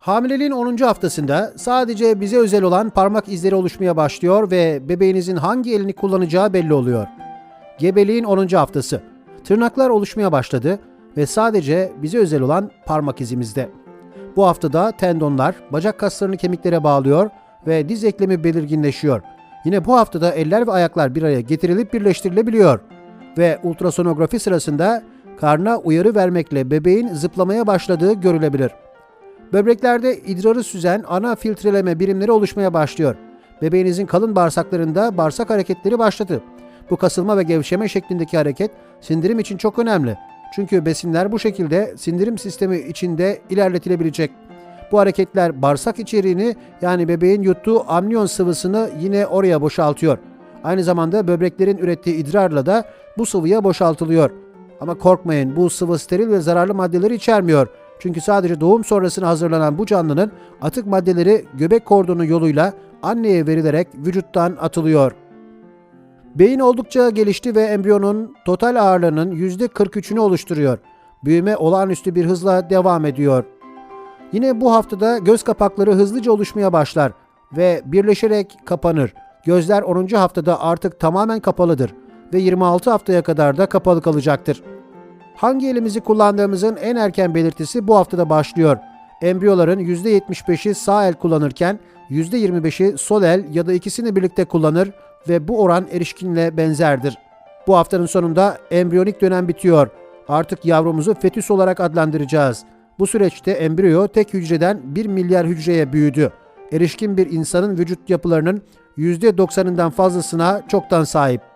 Hamileliğin 10. haftasında sadece bize özel olan parmak izleri oluşmaya başlıyor ve bebeğinizin hangi elini kullanacağı belli oluyor. Gebeliğin 10. haftası. Tırnaklar oluşmaya başladı ve sadece bize özel olan parmak izimizde. Bu haftada tendonlar bacak kaslarını kemiklere bağlıyor ve diz eklemi belirginleşiyor. Yine bu haftada eller ve ayaklar bir araya getirilip birleştirilebiliyor ve ultrasonografi sırasında karna uyarı vermekle bebeğin zıplamaya başladığı görülebilir. Böbreklerde idrarı süzen ana filtreleme birimleri oluşmaya başlıyor. Bebeğinizin kalın bağırsaklarında bağırsak hareketleri başladı. Bu kasılma ve gevşeme şeklindeki hareket sindirim için çok önemli. Çünkü besinler bu şekilde sindirim sistemi içinde ilerletilebilecek. Bu hareketler bağırsak içeriğini yani bebeğin yuttuğu amniyon sıvısını yine oraya boşaltıyor. Aynı zamanda böbreklerin ürettiği idrarla da bu sıvıya boşaltılıyor. Ama korkmayın bu sıvı steril ve zararlı maddeleri içermiyor. Çünkü sadece doğum sonrasına hazırlanan bu canlının atık maddeleri göbek kordonu yoluyla anneye verilerek vücuttan atılıyor. Beyin oldukça gelişti ve embriyonun total ağırlığının %43'ünü oluşturuyor. Büyüme olağanüstü bir hızla devam ediyor. Yine bu haftada göz kapakları hızlıca oluşmaya başlar ve birleşerek kapanır. Gözler 10. haftada artık tamamen kapalıdır ve 26 haftaya kadar da kapalı kalacaktır. Hangi elimizi kullandığımızın en erken belirtisi bu haftada başlıyor. Embriyoların %75'i sağ el kullanırken %25'i sol el ya da ikisini birlikte kullanır ve bu oran erişkinle benzerdir. Bu haftanın sonunda embriyonik dönem bitiyor. Artık yavrumuzu fetüs olarak adlandıracağız. Bu süreçte embriyo tek hücreden 1 milyar hücreye büyüdü. Erişkin bir insanın vücut yapılarının %90'ından fazlasına çoktan sahip.